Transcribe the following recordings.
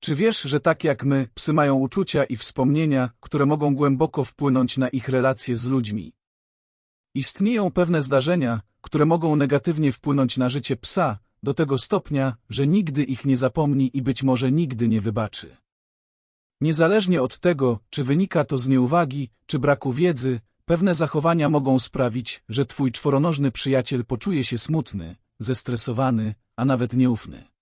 Czy wiesz, że tak jak my, psy mają uczucia i wspomnienia, które mogą głęboko wpłynąć na ich relacje z ludźmi? Istnieją pewne zdarzenia, które mogą negatywnie wpłynąć na życie psa, do tego stopnia, że nigdy ich nie zapomni i być może nigdy nie wybaczy. Niezależnie od tego, czy wynika to z nieuwagi, czy braku wiedzy, pewne zachowania mogą sprawić, że twój czworonożny przyjaciel poczuje się smutny, zestresowany, a nawet nieufny.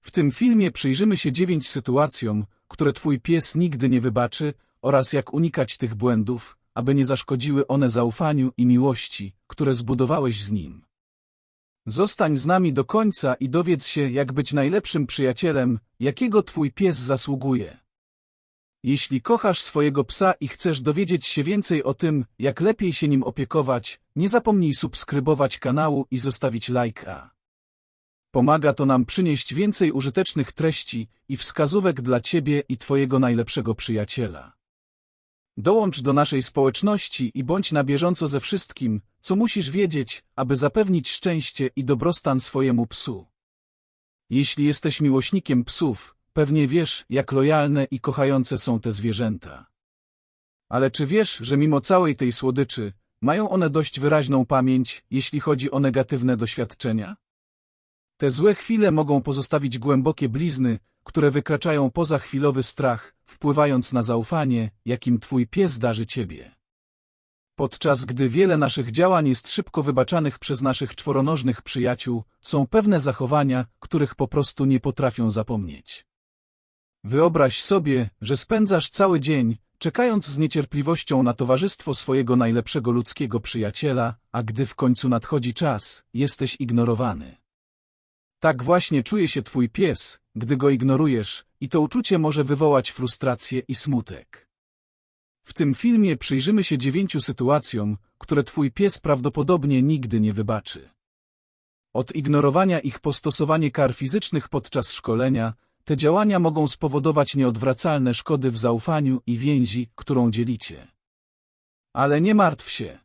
W tym filmie przyjrzymy się dziewięć sytuacjom, które twój pies nigdy nie wybaczy oraz jak unikać tych błędów, aby nie zaszkodziły one zaufaniu i miłości, które zbudowałeś z nim. Zostań z nami do końca i dowiedz się, jak być najlepszym przyjacielem, jakiego twój pies zasługuje. Jeśli kochasz swojego psa i chcesz dowiedzieć się więcej o tym, jak lepiej się nim opiekować, nie zapomnij subskrybować kanału i zostawić lajka. Pomaga to nam przynieść więcej użytecznych treści i wskazówek dla Ciebie i Twojego najlepszego przyjaciela. Dołącz do naszej społeczności i bądź na bieżąco ze wszystkim, co musisz wiedzieć, aby zapewnić szczęście i dobrostan swojemu psu. Jeśli jesteś miłośnikiem psów, pewnie wiesz, jak lojalne i kochające są te zwierzęta. Ale czy wiesz, że mimo całej tej słodyczy, mają one dość wyraźną pamięć, jeśli chodzi o negatywne doświadczenia? Te złe chwile mogą pozostawić głębokie blizny, które wykraczają poza chwilowy strach, wpływając na zaufanie, jakim twój pies darzy ciebie. Podczas gdy wiele naszych działań jest szybko wybaczanych przez naszych czworonożnych przyjaciół, są pewne zachowania, których po prostu nie potrafią zapomnieć. Wyobraź sobie, że spędzasz cały dzień, czekając z niecierpliwością na towarzystwo swojego najlepszego ludzkiego przyjaciela, a gdy w końcu nadchodzi czas, jesteś ignorowany. Tak właśnie czuje się twój pies, gdy go ignorujesz, i to uczucie może wywołać frustrację i smutek. W tym filmie przyjrzymy się dziewięciu sytuacjom, które twój pies prawdopodobnie nigdy nie wybaczy. Od ignorowania ich po stosowanie kar fizycznych podczas szkolenia, te działania mogą spowodować nieodwracalne szkody w zaufaniu i więzi, którą dzielicie. Ale nie martw się.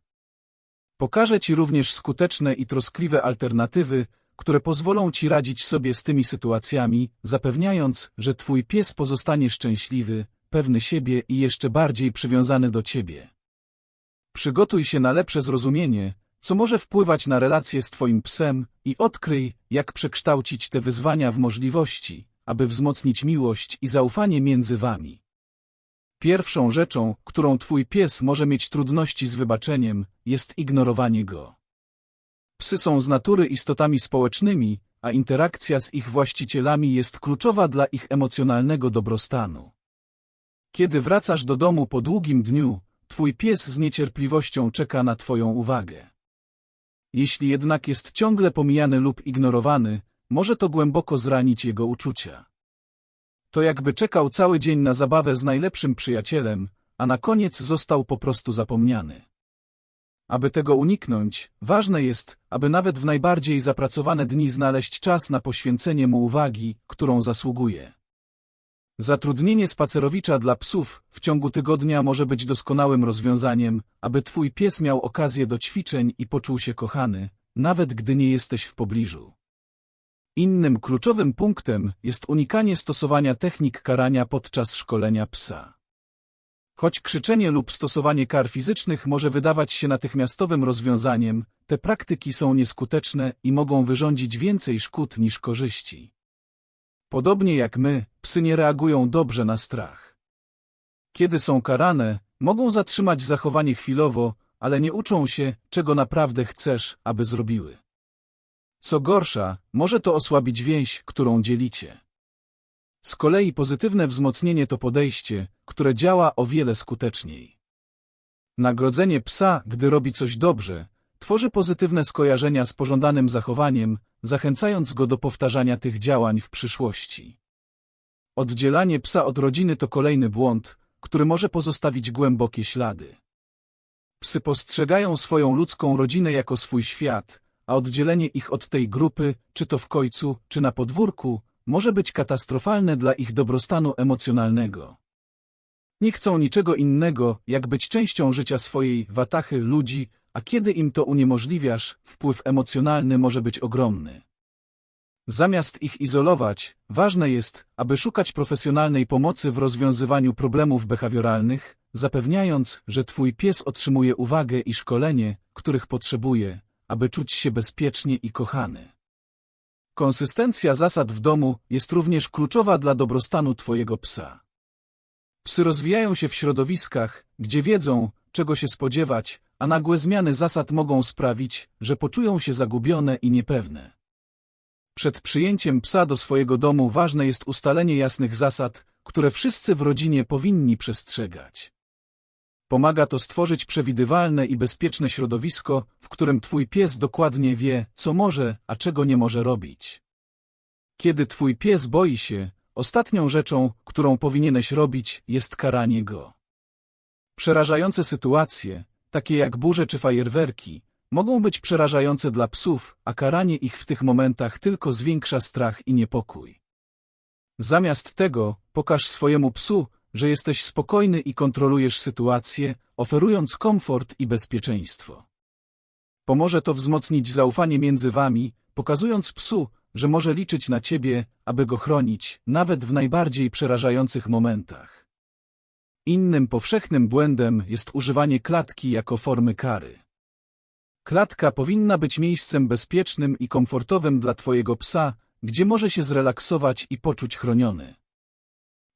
Pokażę Ci również skuteczne i troskliwe alternatywy, które pozwolą Ci radzić sobie z tymi sytuacjami, zapewniając, że Twój pies pozostanie szczęśliwy, pewny siebie i jeszcze bardziej przywiązany do Ciebie. Przygotuj się na lepsze zrozumienie, co może wpływać na relacje z Twoim psem i odkryj, jak przekształcić te wyzwania w możliwości, aby wzmocnić miłość i zaufanie między Wami. Pierwszą rzeczą, którą Twój pies może mieć trudności z wybaczeniem, jest ignorowanie go. Psy są z natury istotami społecznymi, a interakcja z ich właścicielami jest kluczowa dla ich emocjonalnego dobrostanu. Kiedy wracasz do domu po długim dniu, twój pies z niecierpliwością czeka na twoją uwagę. Jeśli jednak jest ciągle pomijany lub ignorowany, może to głęboko zranić jego uczucia. To jakby czekał cały dzień na zabawę z najlepszym przyjacielem, a na koniec został po prostu zapomniany. Aby tego uniknąć, ważne jest, aby nawet w najbardziej zapracowane dni znaleźć czas na poświęcenie mu uwagi, którą zasługuje. Zatrudnienie spacerowicza dla psów w ciągu tygodnia może być doskonałym rozwiązaniem, aby twój pies miał okazję do ćwiczeń i poczuł się kochany, nawet gdy nie jesteś w pobliżu. Innym kluczowym punktem jest unikanie stosowania technik karania podczas szkolenia psa. Choć krzyczenie lub stosowanie kar fizycznych może wydawać się natychmiastowym rozwiązaniem, te praktyki są nieskuteczne i mogą wyrządzić więcej szkód niż korzyści. Podobnie jak my, psy nie reagują dobrze na strach. Kiedy są karane, mogą zatrzymać zachowanie chwilowo, ale nie uczą się, czego naprawdę chcesz, aby zrobiły. Co gorsza, może to osłabić więź, którą dzielicie. Z kolei pozytywne wzmocnienie to podejście, które działa o wiele skuteczniej. Nagrodzenie psa, gdy robi coś dobrze, tworzy pozytywne skojarzenia z pożądanym zachowaniem, zachęcając go do powtarzania tych działań w przyszłości. Oddzielanie psa od rodziny to kolejny błąd, który może pozostawić głębokie ślady. Psy postrzegają swoją ludzką rodzinę jako swój świat, a oddzielenie ich od tej grupy, czy to w końcu, czy na podwórku, może być katastrofalne dla ich dobrostanu emocjonalnego. Nie chcą niczego innego, jak być częścią życia swojej watachy ludzi, a kiedy im to uniemożliwiasz, wpływ emocjonalny może być ogromny. Zamiast ich izolować, ważne jest, aby szukać profesjonalnej pomocy w rozwiązywaniu problemów behawioralnych, zapewniając, że Twój pies otrzymuje uwagę i szkolenie, których potrzebuje, aby czuć się bezpiecznie i kochany. Konsystencja zasad w domu jest również kluczowa dla dobrostanu Twojego psa. Psy rozwijają się w środowiskach, gdzie wiedzą, czego się spodziewać, a nagłe zmiany zasad mogą sprawić, że poczują się zagubione i niepewne. Przed przyjęciem psa do swojego domu ważne jest ustalenie jasnych zasad, które wszyscy w rodzinie powinni przestrzegać. Pomaga to stworzyć przewidywalne i bezpieczne środowisko, w którym twój pies dokładnie wie, co może, a czego nie może robić. Kiedy twój pies boi się, ostatnią rzeczą, którą powinieneś robić, jest karanie go. Przerażające sytuacje, takie jak burze czy fajerwerki, mogą być przerażające dla psów, a karanie ich w tych momentach tylko zwiększa strach i niepokój. Zamiast tego, pokaż swojemu psu, że jesteś spokojny i kontrolujesz sytuację, oferując komfort i bezpieczeństwo. Pomoże to wzmocnić zaufanie między wami, pokazując psu, że może liczyć na ciebie, aby go chronić, nawet w najbardziej przerażających momentach. Innym powszechnym błędem jest używanie klatki jako formy kary. Klatka powinna być miejscem bezpiecznym i komfortowym dla twojego psa, gdzie może się zrelaksować i poczuć chroniony.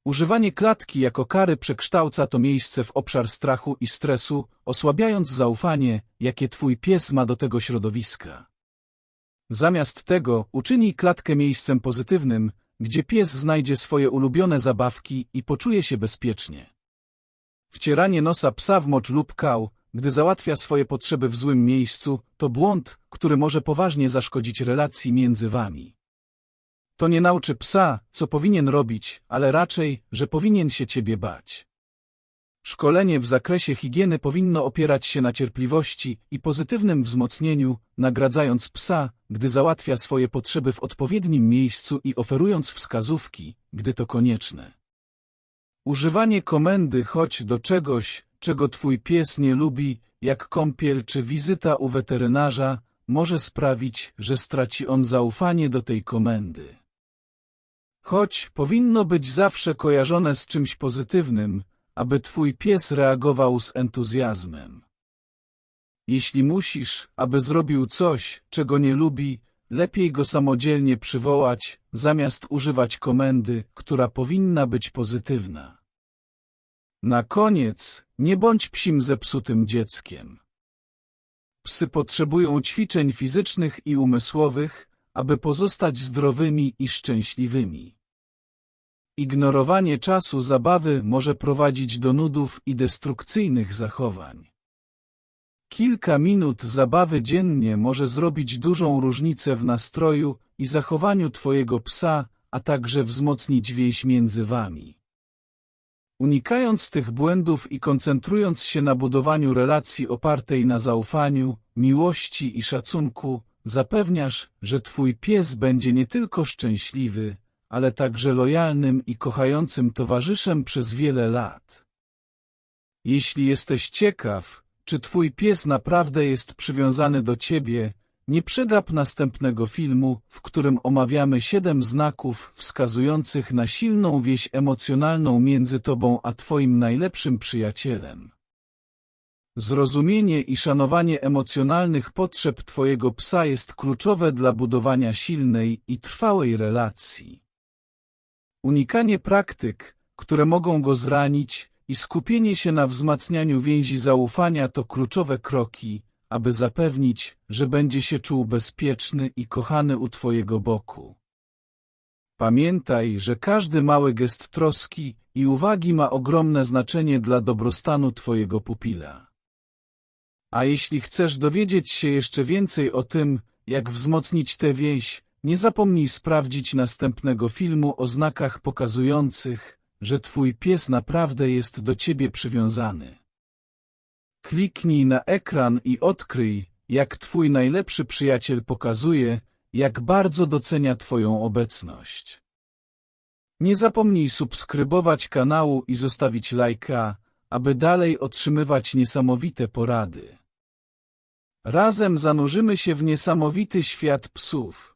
Używanie klatki jako kary przekształca to miejsce w obszar strachu i stresu, osłabiając zaufanie, jakie twój pies ma do tego środowiska. Zamiast tego uczyni klatkę miejscem pozytywnym, gdzie pies znajdzie swoje ulubione zabawki i poczuje się bezpiecznie. Wcieranie nosa psa w mocz lub kał, gdy załatwia swoje potrzeby w złym miejscu, to błąd, który może poważnie zaszkodzić relacji między wami. To nie nauczy psa, co powinien robić, ale raczej, że powinien się ciebie bać. Szkolenie w zakresie higieny powinno opierać się na cierpliwości i pozytywnym wzmocnieniu, nagradzając psa, gdy załatwia swoje potrzeby w odpowiednim miejscu i oferując wskazówki, gdy to konieczne. Używanie komendy chodź do czegoś, czego twój pies nie lubi, jak kąpiel czy wizyta u weterynarza, może sprawić, że straci on zaufanie do tej komendy. Choć powinno być zawsze kojarzone z czymś pozytywnym, aby twój pies reagował z entuzjazmem. Jeśli musisz, aby zrobił coś, czego nie lubi, lepiej go samodzielnie przywołać, zamiast używać komendy, która powinna być pozytywna. Na koniec, nie bądź psim zepsutym dzieckiem. Psy potrzebują ćwiczeń fizycznych i umysłowych, aby pozostać zdrowymi i szczęśliwymi. Ignorowanie czasu zabawy może prowadzić do nudów i destrukcyjnych zachowań. Kilka minut zabawy dziennie może zrobić dużą różnicę w nastroju i zachowaniu Twojego psa, a także wzmocnić więź między Wami. Unikając tych błędów i koncentrując się na budowaniu relacji opartej na zaufaniu, miłości i szacunku, zapewniasz, że Twój pies będzie nie tylko szczęśliwy, ale także lojalnym i kochającym towarzyszem przez wiele lat. Jeśli jesteś ciekaw, czy Twój pies naprawdę jest przywiązany do Ciebie, nie przegap następnego filmu, w którym omawiamy siedem znaków wskazujących na silną więź emocjonalną między Tobą a Twoim najlepszym przyjacielem. Zrozumienie i szanowanie emocjonalnych potrzeb Twojego psa jest kluczowe dla budowania silnej i trwałej relacji. Unikanie praktyk, które mogą go zranić i skupienie się na wzmacnianiu więzi zaufania to kluczowe kroki, aby zapewnić, że będzie się czuł bezpieczny i kochany u Twojego boku. Pamiętaj, że każdy mały gest troski i uwagi ma ogromne znaczenie dla dobrostanu Twojego pupila. A jeśli chcesz dowiedzieć się jeszcze więcej o tym, jak wzmocnić tę więź, nie zapomnij sprawdzić następnego filmu o znakach pokazujących, że Twój pies naprawdę jest do Ciebie przywiązany. Kliknij na ekran i odkryj, jak Twój najlepszy przyjaciel pokazuje, jak bardzo docenia Twoją obecność. Nie zapomnij subskrybować kanału i zostawić lajka, aby dalej otrzymywać niesamowite porady. Razem zanurzymy się w niesamowity świat psów.